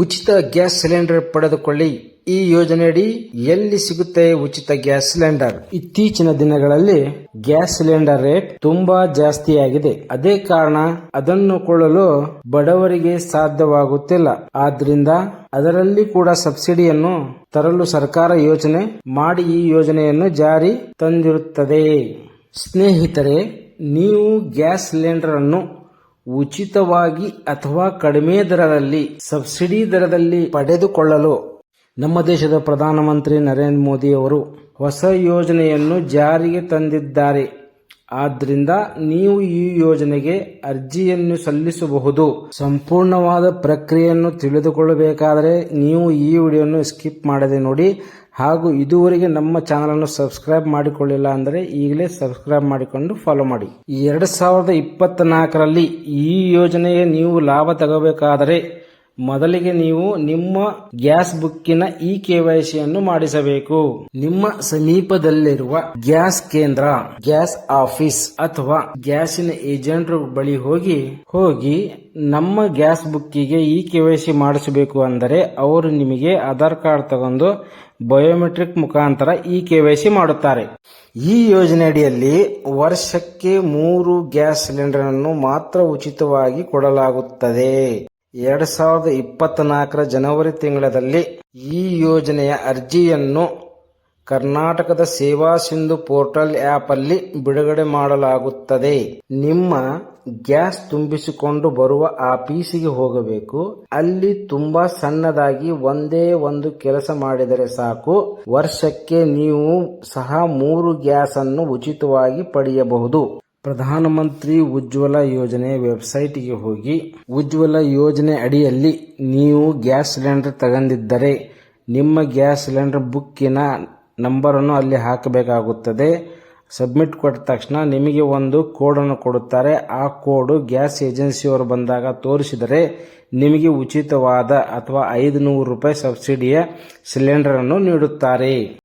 ಉಚಿತ gas cylinder ಪಡೆದುಕೊಳ್ಳಿ. ಈ ಯೋಜನೆಯಡಿ ಎಲ್ಲಿ ಸಿಗುತ್ತೆ ಉಚಿತ ಗ್ಯಾಸ್ ಸಿಲಿಂಡರ್? ಇತ್ತೀಚಿನ ದಿನಗಳಲ್ಲಿ ಗ್ಯಾಸ್ ಸಿಲಿಂಡರ್ ರೇಟ್ ತುಂಬಾ ಜಾಸ್ತಿಯಾಗಿದೆ. ಅದೇ ಕಾರಣ ಅದನ್ನು ಕೊಳ್ಳಲು ಬಡವರಿಗೆ ಸಾಧ್ಯವಾಗುತ್ತಿಲ್ಲ. ಆದ್ರಿಂದ ಅದರಲ್ಲಿ ಕೂಡ ಸಬ್ಸಿಡಿಯನ್ನು ತರಲು ಸರ್ಕಾರ ಯೋಜನೆ ಮಾಡಿ ಈ ಯೋಜನೆಯನ್ನು ಜಾರಿ ತಂದಿರುತ್ತದೆ. ಸ್ನೇಹಿತರೆ, ನೀವು ಗ್ಯಾಸ್ ಸಿಲಿಂಡರ್ ಅನ್ನು ಉಚಿತವಾಗಿ ಅಥವಾ ಕಡಿಮೆ ದರದಲ್ಲಿ, ಸಬ್ಸಿಡಿ ದರದಲ್ಲಿ ಪಡೆದುಕೊಳ್ಳಲು ನಮ್ಮ ದೇಶದ ಪ್ರಧಾನಮಂತ್ರಿ ನರೇಂದ್ರ ಮೋದಿ ಅವರು ಹೊಸ ಯೋಜನೆಯನ್ನು ಜಾರಿಗೆ ತಂದಿದ್ದಾರೆ. ಆದ್ರಿಂದ ನೀವು ಈ ಯೋಜನೆಗೆ ಅರ್ಜಿಯನ್ನು ಸಲ್ಲಿಸಬಹುದು. ಸಂಪೂರ್ಣವಾದ ಪ್ರಕ್ರಿಯೆಯನ್ನು ತಿಳಿದುಕೊಳ್ಳಬೇಕಾದರೆ ನೀವು ಈ ವಿಡಿಯೋನು ಸ್ಕಿಪ್ ಮಾಡದೆ ನೋಡಿ. ಹಾಗೂ ಇದುವರೆಗೆ ನಮ್ಮ ಚಾನಲನ್ನು ಸಬ್ಸ್ಕ್ರೈಬ್ ಮಾಡಿಕೊಳ್ಳಿಲ್ಲ ಅಂದರೆ ಈಗಲೇ ಸಬ್ಸ್ಕ್ರೈಬ್ ಮಾಡಿಕೊಂಡು ಫಾಲೋ ಮಾಡಿ. ಎರಡು ಸಾವಿರದ ಇಪ್ಪತ್ತ ನಾಲ್ಕರಲ್ಲಿ ಈ ಯೋಜನೆಗೆ ನೀವು ಲಾಭ ತಗೋಬೇಕಾದರೆ ಮೊದಲಿಗೆ ನೀವು ನಿಮ್ಮ ಗ್ಯಾಸ್ ಬುಕ್ಕಿನ ಇ ಕೆ ವೈ ಸಿಯನ್ನು ಮಾಡಿಸಬೇಕು. ನಿಮ್ಮ ಸಮೀಪದಲ್ಲಿರುವ ಗ್ಯಾಸ್ ಕೇಂದ್ರ, ಗ್ಯಾಸ್ ಆಫೀಸ್ ಅಥವಾ ಗ್ಯಾಸಿನ ಏಜೆಂಟ್ ಬಳಿ ಹೋಗಿ ಹೋಗಿ ನಮ್ಮ ಗ್ಯಾಸ್ ಬುಕ್ಕಿಗೆ ಇ ಕೆವೈಸಿ ಮಾಡಿಸಬೇಕು ಅಂದರೆ ಅವರು ನಿಮಗೆ ಆಧಾರ್ ಕಾರ್ಡ್ ತಗೊಂಡು ಬಯೋಮೆಟ್ರಿಕ್ ಮುಖಾಂತರ ಇ ಕೆ ವೈ ಸಿ ಮಾಡುತ್ತಾರೆ. ಈ ಯೋಜನೆಯಡಿಯಲ್ಲಿ ವರ್ಷಕ್ಕೆ ಮೂರು ಗ್ಯಾಸ್ ಸಿಲಿಂಡರ್ ಅನ್ನು ಮಾತ್ರ ಉಚಿತವಾಗಿ ಕೊಡಲಾಗುತ್ತದೆ. ಎರಡ್ ಸಾವಿರದ ಇಪ್ಪತ್ತ್ನಾಲ್ಕರ ಜನವರಿ ತಿಂಗಳಲ್ಲಿ ಈ ಯೋಜನೆಯ ಅರ್ಜಿಯನ್ನು ಕರ್ನಾಟಕದ ಸೇವಾ ಸಿಂಧು ಪೋರ್ಟಲ್ ಆ್ಯಪಲ್ಲಿ ಬಿಡುಗಡೆ ಮಾಡಲಾಗುತ್ತದೆ. ನಿಮ್ಮ ಗ್ಯಾಸ್ ತುಂಬಿಸಿಕೊಂಡು ಬರುವ ಆಫೀಸಿಗೆ ಹೋಗಬೇಕು. ಅಲ್ಲಿ ತುಂಬಾ ಸಣ್ಣದಾಗಿ ಒಂದೇ ಒಂದು ಕೆಲಸ ಮಾಡಿದರೆ ಸಾಕು. ವರ್ಷಕ್ಕೆ ನೀವು ಸಹ ಮೂರು ಗ್ಯಾಸ್ ಅನ್ನು ಉಚಿತವಾಗಿ ಪಡೆಯಬಹುದು. ಪ್ರಧಾನಮಂತ್ರಿ ಉಜ್ವಲ ಯೋಜನೆ ವೆಬ್ಸೈಟ್ಗೆ ಹೋಗಿ, ಉಜ್ವಲ ಯೋಜನೆ ಅಡಿಯಲ್ಲಿ ನೀವು ಗ್ಯಾಸ್ ಸಿಲಿಂಡರ್ ತಗೊಂಡಿದ್ದರೆ ನಿಮ್ಮ ಗ್ಯಾಸ್ ಸಿಲಿಂಡರ್ ಬುಕ್ಕಿನ ನಂಬರನ್ನು ಅಲ್ಲಿ ಹಾಕಬೇಕಾಗುತ್ತದೆ. ಸಬ್ಮಿಟ್ ಕೊಟ್ಟ ತಕ್ಷಣ ನಿಮಗೆ ಒಂದು ಕೋಡನ್ನು ಕೊಡುತ್ತಾರೆ. ಆ ಕೋಡು ಗ್ಯಾಸ್ ಏಜೆನ್ಸಿಯವರು ಬಂದಾಗ ತೋರಿಸಿದರೆ ನಿಮಗೆ ಉಚಿತವಾದ ಅಥವಾ ಐದು ನೂರು ರೂಪಾಯಿ ಸಬ್ಸಿಡಿಯ ಸಿಲಿಂಡರ್ ಅನ್ನು ನೀಡುತ್ತಾರೆ.